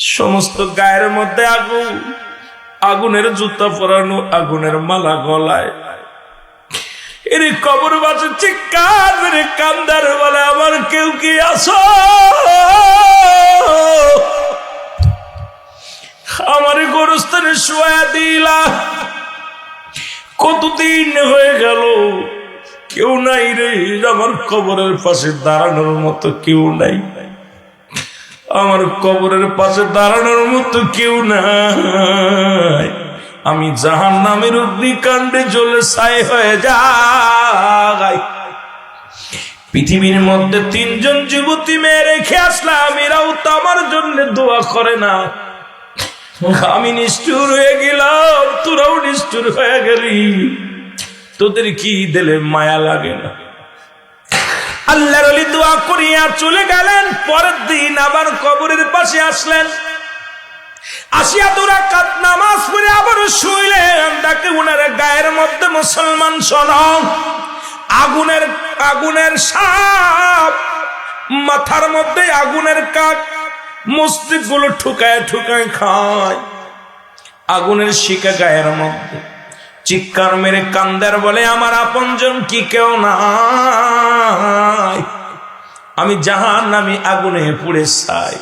সমস্ত গায়ের মধ্যে আগুন, আগুনের জুতা পরানো, আগুনের মালা গলায়। এর কবর বাজে চিৎকার মেরে কান্দার বলে আমার কেউ কি আসো আমার গোরস্থানে শোয়া দিলা। কতদিন হয়ে গেল? কেউ নাই রে, আমার কবরের পাশে দাঁড়ানোর মতো কেউ নাই। আমার কবরের পাশে দাঁড়ানোর মতো কেউ নাই। আমি জাহান নামের অগ্নিকাণ্ডে জ্বলে ছাই হয়ে যাই। পৃথিবীর মধ্যে তিনজন যুবতী মেয়ে রেখে আসলাম, এরাও তো আমার জন্য দোয়া করে না। আমি নিষ্ঠুর হয়ে গেলাম, তোরাও নিষ্ঠুর হয়ে গেলি। তোদের কি দিলে মায়া লাগে না? আল্লাহর অলি দোয়া করিয়া চলে গেলেন, পরের দিন আবার কবরের পাশে আসলেন। আসিয়া তোরা কাত নামাজ পড়ে আবার শুইলেন। তাকে উনার গায়ের মধ্যে মুসলমান শোন আগুনের আগুনের সাপ, মাথার মধ্যে আগুনের কাক মস্তিষ্কগুলো ঠুকায় ঠুকায় খায়, আগুনের শিকা গায়ের মধ্যে। চিৎকার মেরে কান্দার বলে, আমার আপনজন কি কেউ নাই? আমি জাহান আমি আগুনে পুড়ে চাই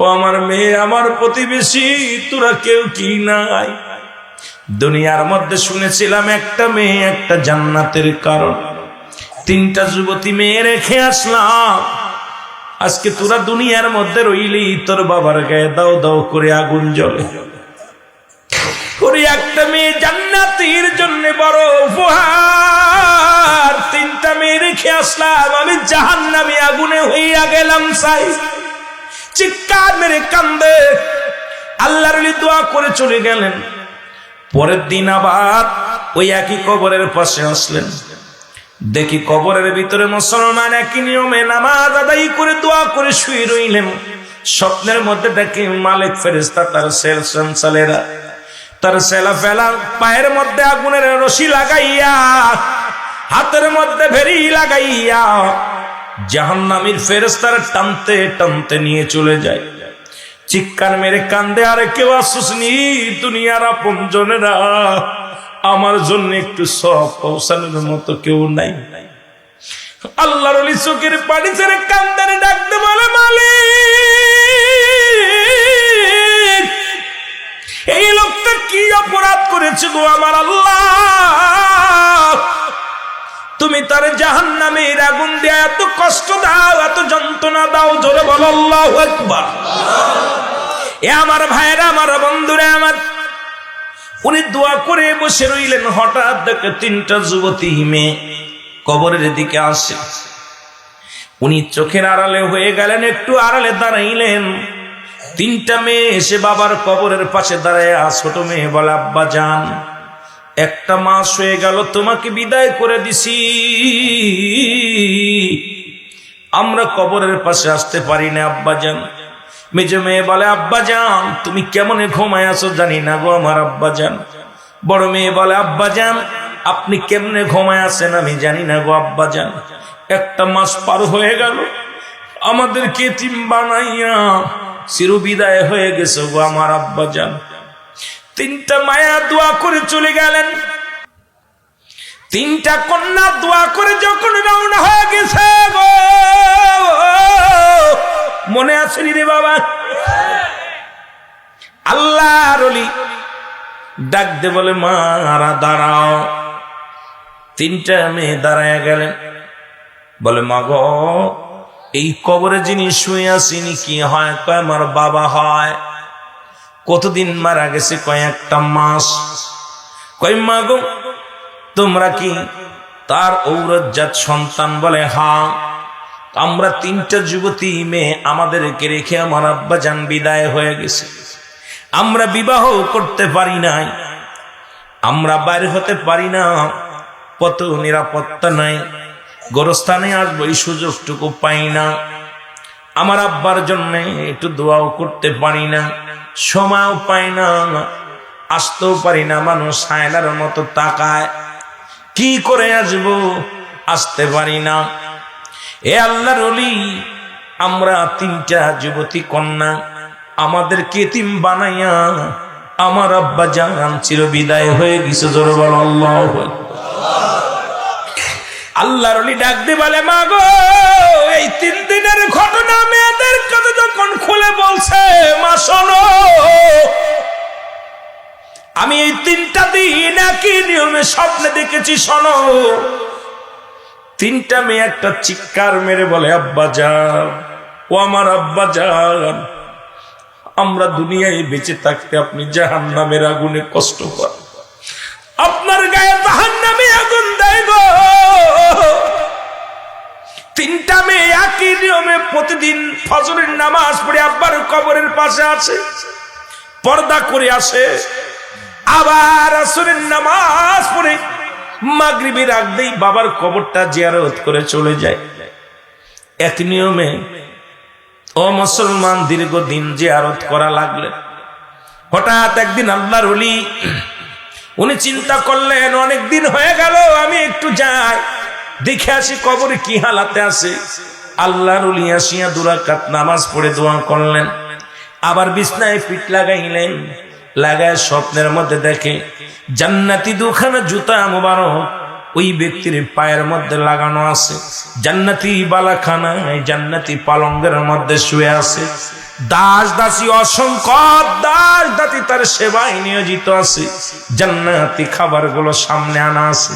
ও আমার মেয়ে, আমার প্রতিবেশী, তোরা কেউ কি নাই? দুনিয়ার মধ্যে শুনেছিলাম একটা মেয়ে একটা জান্নাতের কারণ। তিনটা যুবতী মেয়ে রেখে আসলাম। আজকে তোরা দুনিয়ার মধ্যে রইলি, তোর বাবার গায়ে দাও দাও করে আগুন জ্বলে। ওরে একটা মেয়ে জান্নাতির জন্য বড় উপহার। তিনটা মেয়ে রেখে আসলাম, আমি জাহান নামে আগুনে হইয়া গেলাম সাই। চিৎকার মেরে কান্দে। আল্লাহর দোয়া করে চলে গেলেন। পরের দিন আবার ওই একই কবরের পাশে আসলেন। দেখি কবরের ভিতরে মুসলমান একই নিয়মে নামাজ আদায় করে দোয়া করে শুয়ে রইলেন। স্বপ্নের মধ্যে দেখি মালিক ফেরিস্তা তার সেল সঞ্চালেরা তার সেলা ফেলা পায়ের মধ্যে আগুনের রশি লাগাইয়া, হাতের মধ্যে ভেরি লাগাইয়া জাহান্নামীর ফেরেস্তার টানতে টানতে নিয়ে চলে যায়। চিৎকার মেরে কান্দে, আরে কেউ আসুসনি দুনিয়ার আপন জনেরা, আমার জন্য একটু সব পৌঁছানোর মতো কেউ নাই। আল্লাহর চোখের পানি ছেড়ে কান্দারে ডাকতে বলে, মালিক এই লোকটা কি অপরাধ করেছে গো আমার আল্লাহ? তুমি তার জাহান নামের আগুন দেয়া এত কষ্ট দাও, এত যন্ত্রণা দাও, জোরে বল, আল্লাহ একবার এ আমার ভাইরা আমার বন্ধুরা, আমার উনি দোয়া করে বসে রইলেন, হঠাৎ দেখে তিনটা যুবতী মেয়ে কবরের দিকে আসে। উনি চোখের আড়ালে হয়ে গেলেন, একটু আড়ালে দাঁড়াইলেন। তিনটা মেয়ে এসে বাবার কবরের পাশে দাঁড়ায় ছোট মেয়ে বলে, আব্বা যান, একটা মাস হয়ে গেল, তোমাকে বিদায় করে দিছি। আমরা কবরের পাশে আসতে পারি না, আব্বা যান। মেজ মেয়ে বলে, আব্বা যান, তুমি কেমনে ঘুমায় আসো জানি না গো আমার আব্বা যান। বড় মেয়ে বলে, আব্বা যান, আপনি কেমনে ঘুমায় আসেন আমি জানি না গো আব্বা যান। একটা মাস পার হয়ে গেল, আমাদেরকে তিম বানাইয়া চির বিদায় হয়ে গেছে গো আমার আব্বা যান তিনটা মায়া দোয়া করে চলে গেলেন। তিনটা কন্যা দোয়া করে যখন রওনা হয়ে গেছে গো। মনে আছে রে বাবা? আল্লাহ রলি ডাক দে বলে, মারা দাঁড়াও। তিনটা মেয়ে দাঁড়ায় গেলেন। বলে, মা গো এই কবরে যিনি শুয়ে আসিনি কি হয়? কয়, আমার বাবা হয়। কতদিন মারা গেছে? কয়েকটা মাস। কয়, মা গো, তোমরা কি তার ঔরজাত সন্তান বলে? হা আমরা তিনটা যুবতী মেয়ে আমাদেরকে রেখে আমার আব্বা যান বিদায় হয়ে গেছে। আমরা বিবাহ করতে পারি নাই। আমরা বাইরে হতে পারি না। কত নিরাপত্তা নাই। গোরস্থানে আসব, এই সুযোগটুকু পাই না। আমার আব্বার জন্য একটু দোয়াও করতে পারি না, সময়ও পাই না, আসতেও পারি না, মানুষ সায়নার মতো তাকায়। কি করে আসব? আসতে পারি না। এ আল্লাহর অলি আমরা তিনটা যুবতী কন্যা, আমাদের কেতিম বানাইয়া আমার আব্বা জান চির বিদায় হয়ে গেছে, জোর বল আল্লাহ আল্লাহর ডাক দিয়ে বলে মা গো এই তিন দিনের ঘটনা মেয়েদের কাছে যখন খুলে বলছে, মা, শোনো, আমি এই তিনটা দিন একই নিয়মে স্বপ্নে দেখেছি, শোনো। তিনটা মেয়ে একটা চিৎকার মেরে বলে, আব্বা যান, ও আমার আব্বা যান, আমরা দুনিয়ায় বেঁচে থাকতে আপনি জাহান নামের আগুনে কষ্ট কর। আপনার গায়ে জাহান নামে আগুন দেয় গো। তিনটা মেয়ে একই নিয়মে প্রতিদিন ফজরের নামাজ পড়ে আব্বার কবরের পাশে আছে, পর্দা করে আসে। আবার আসরের নামাজ পড়ে মাগরিবের আগতেই বাবার কবরটা জিয়ারত করে চলে যায়। এক নিয়মে ও মুসলমান দীর্ঘদিন জিয়ারত করা লাগলেন হঠাৎ একদিন আল্লাহর অলি উনি চিন্তা করলেন, অনেক দিন হয়ে গেল, আমি একটু যাই। দেখে আসি কবরে কি হালাতে আছে। আল্লাহর আসিয়া দুরাকাত নামাজ পড়ে দোয়া করলেন। আবার বিছনায় পিঠ লাগাইলেন। লাগায় স্বপ্নের মধ্যে দেখে, জান্নাতি দুখানা জুতা মোবারক ওই ব্যক্তির পায়ের মধ্যে লাগানো আছে। জান্নাতি বালাখানায় জান্নাতি পালঙ্গের মধ্যে শুয়ে আছে। দাস দাসী অসংখ্য দাস দাতি তার সেবায় নিয়োজিত আছে। জান্নাতি খাবারগুলো সামনে আনা আছে।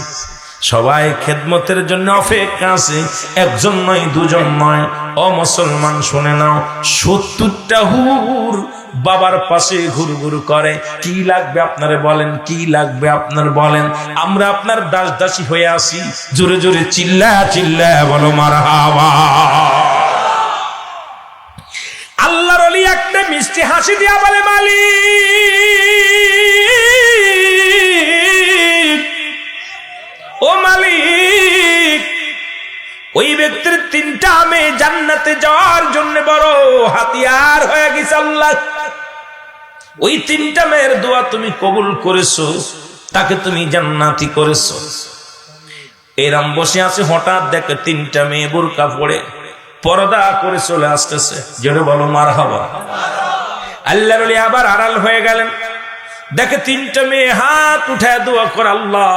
সবাই খেদমতের জন্য অপেক্ষা আছে। একজন নয়, দুজন নয়। ও মুসলমান, শুনে নাও। সত্তরটা হুর বাবার পাশে ঘুরু ঘুরু করে। কি লাগবে আপনারে বলেন? কি লাগবে আপনার বলেন? আমরা আপনার দাস দাসী হয়ে আসি জোরে জোরে চিল্লা চিল্লা, বলো মার আল্লাহর একটা মিষ্টি হাসি দিয়া বলে, মালিক! ওই ব্যক্তির তিনটা মেয়ে জান্নাতে যাওয়ার জন্য বড় হাতিয়ার হয়ে গেছে আল্লাহ। ওই তিনটা মেয়ের দোয়া তুমি কবুল করেছ, তাকে তুমি জান্নাতি করেছ। এরাম বসে আছে, হঠাৎ দেখে তিনটা মেয়ে বোরকা পড়ে পর্দা করে চলে আসতেছে। যেটা বলো মার হবা আল্লাহ আবার আড়াল হয়ে গেলেন। দেখে তিনটা মেয়ে হাত উঠায় দোয়া করে, আল্লাহ,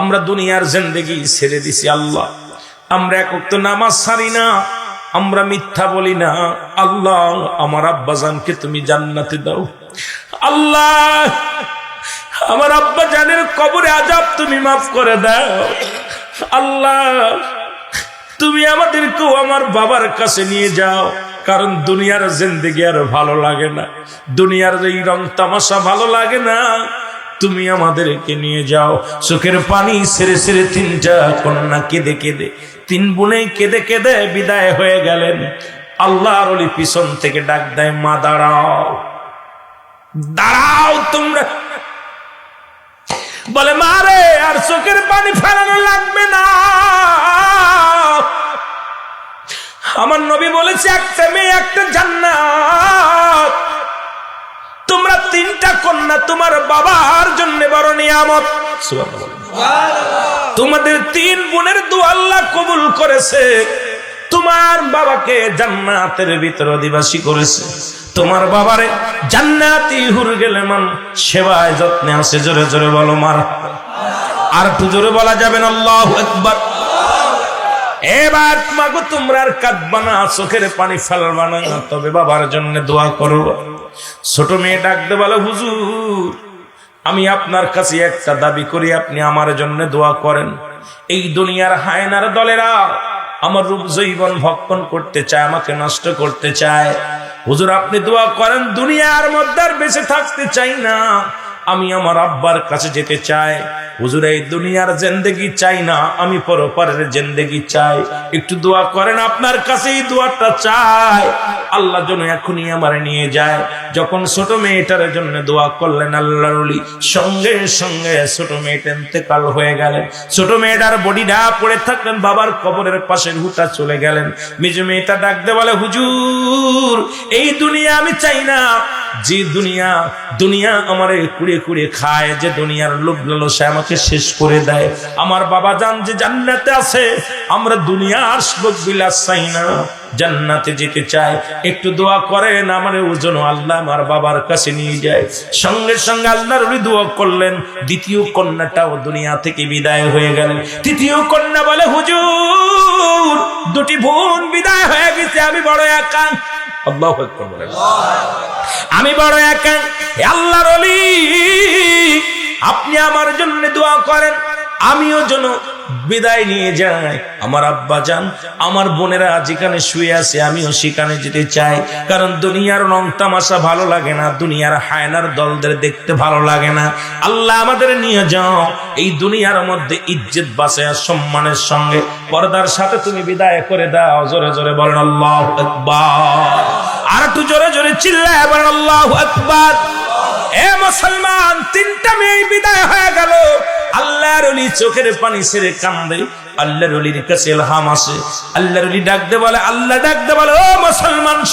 আমরা দুনিয়ার জিন্দেগি ছেড়ে দিছি, আল্লাহ। আমরা এক তো নামাজ ছাড়ি না, আমরা মিথ্যা বলি না। আল্লাহ, আমার আব্বাজানকে তুমি জান্নাতে দাও। আল্লাহ, আমার আব্বা জানের কবরে আজাব তুমি মাফ করে দাও। আল্লাহ, তুমি আমাদেরকেও আমার বাবার কাছে নিয়ে যাও, কারণ দুনিয়ার জিন্দেগি আর ভালো লাগে না। দুনিয়ার এই রং তামাশা ভালো লাগে না। তুমি আমাদেরকে নিয়ে যাও। চোখের পানি সেরে সেরে তিনটা কন্যা কেঁদে কেঁদে তিন বোনে কেঁদে কেঁদে বিদায় হয়ে গেলেন। আল্লাহর অলি পিছন থেকে ডাক দেয়, মা, দাঁড়াও। দাঁড়াও তোমরা। বলে মারে আর চোখের পানি ফেলানো লাগবে না। আমার নবী বলেছে, একটা মেয়ে, একটা জান্নাত। তোমরা তিনটা কন্যা, তোমার বাবার জন্য বড় নিয়ামত। তোমাদের তিন বোনের দু আল্লাহ কবুল করেছে। তোমার বাবাকে জান্নাতের ভিতর অধিবাসী করেছে। তোমার বাবারে জান্নাতি হুর গেলে মান সেবায় যত্নে আছে, জোরে জোরে বলো মার। আর একটু জোরে বলা যাবে না, আল্লাহ একবার এবার মাগো তোমরা আর কাঁদবা না, চোখের পানি ফেলবা না। তবে বাবার জন্য দোয়া করো। ছোট মেয়ে ডাকতে বলো, হুজুর আমি আপনার কাছে একটা দাবি করি, আপনি আমার জন্য দোয়া করেন। এই দুনিয়ার হায়নার দলেরা আমার রূপ, জৈবন ভক্ষণ করতে চায়, আমাকে নষ্ট করতে চায়। হুজুর, আপনি দোয়া করেন, দুনিয়ার মধ্যে বেঁচে থাকতে চাই না। আমি আমার আব্বার কাছে যেতে চাই। হুজুর, এই দুনিয়ার জেন্দেগি চাই না, আমি পরপারের জেন্দেগি চাই। একটু দোয়া করেন, আপনার কাছে এই দোয়াটা চাই। আল্লাহ যেন এখনই আমার নিয়ে যায়। যখন ছোট মেয়েটার জন্য দোয়া করলেন আল্লাহ সঙ্গে সঙ্গে ছোট মেয়েটা ইন্তেকাল হয়ে গেলেন। ছোট মেয়েটার বডিটা পড়ে থাকলেন, বাবার কবরের পাশে হুটা চলে গেলেন। মেজু মেয়েটা ডাকতে বলে, হুজুর, এই দুনিয়া আমি চাই না। যে দুনিয়া দুনিয়া আমারে কুড়ে কুড়ে খায়, যে দুনিয়ার লোভ লালসা আমাকে শেষ করে দেয়। আমার বাবা জান যে জান্নাতে আছে, আমরা দুনিয়ার লোভ বিলাস চাই না। জান্নাতে যেতে চায়। একটু দোয়া করেন, আমার ওজন আল্লাহ আমার বাবার কাছে নিয়ে যায়। সঙ্গে সঙ্গে আল্লাহর ওই দোয়া করলেন। দ্বিতীয় কন্যাটাও দুনিয়া থেকে বিদায় হয়ে গেলেন। তৃতীয় কন্যা বলে, হুজুর, দুটি বোন বিদায় হয়ে গেছে, আমি বড় একা। আল্লাহ আমি বড় একা। আল্লাহর অলি আপনি আমার জন্য দোয়া করেন, আমিও যেন বিদায় নিয়ে যাই। আমার আব্বা যান, আমার বোনেরা যেখানে শুয়ে আছে, আমিও সেখানে যেতে চাই। কারণ দুনিয়ার রং তামাশা ভালো লাগে না, দুনিয়ার হায়নার দলদের দেখতে ভালো লাগে না। আল্লাহ আমাদের নিয়ে যাও। এই দুনিয়ার মধ্যে ইজ্জত বাসে সম্মানের সঙ্গে পর্দার সাথে তুমি বিদায় করে দাও। জোরে জোরে বলেন, আল্লাহ আর একটু জোরে জোরে চিল্লায় বলেন, আল্লাহ আকবার। মুসলমান তিনটা মেয়ে বিদায় হয়ে গেল। আল্লাহর চোখের পানি ছেড়ে কান্দে। আল্লাহর অলির কাছে এলহাম আসে আল্লাহর অলি ডাকতে বলে, আল্লাহ ডাকতে বলে, ও মুসলমান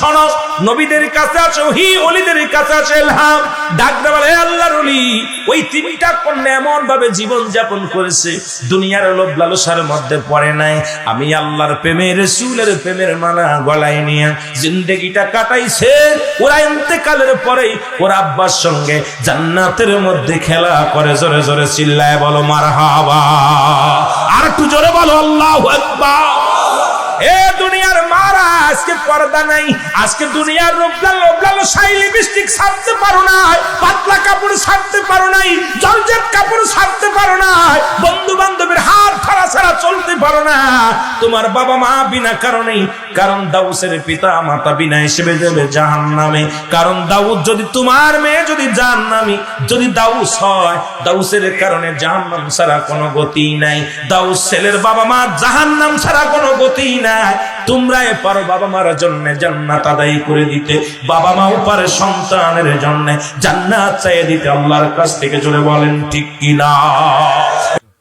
নবীদের কাছে আছে ওহি অলিদের কাছে আছে এলহাম ডাকতে বলে, "এ আল্লাহর অলি, ওই তিনটা এমন ভাবে জীবন যাপন করেছে, দুনিয়ার লোভ লালসার মধ্যে পড়ে নাই। আমি আল্লাহর প্রেমের রসুলের প্রেমের মালা গলায় নিয়ে জিন্দগিটা কাটাইছে। ওরা ইন্তেকালের পরেই ওর আব্বার সঙ্গে জান্নাতের মধ্যে খেলা করে, জোরে জোরে চিল্লায় বলো মার হাবা আল্লাহ এ দুনিয়ার মারা আজকে পর্দা নাই, আজকে দুনিয়ার রোবলাল রোবলাল সাই লিপস্টিক ছাড়তে পারো না, পাতলা কাপড় ছাড়তে পারো নাই জর্জেট কাপড় ছাড়তে পারো না বন্ধু বান্ধবের হাত ছাড়া ছাড়া চলতে পারো না। তোমার বাবা মা বিনা কারণেই কারণ দাউসের পিতা মাতা বিনা হিসেবে যাবে জাহান নামে কারণ দাউদ যদি তোমার মেয়ে যদি জাহান নামি যদি দাউস হয়, দাউসের কারণে জাহান নাম ছাড়া কোনো গতি নাই। দাউস ছেলের বাবা মা জাহান নাম ছাড়া কোনো গতি নাই। তোমরা এ পারো বাবা মার জন্য জান্নাত আদায় করে দিতে বাবা মা পারে সন্তানের জন্য জান্নাত চাই দিতে আল্লাহর কাছ থেকে জোরে বলেন, ঠিক কিনা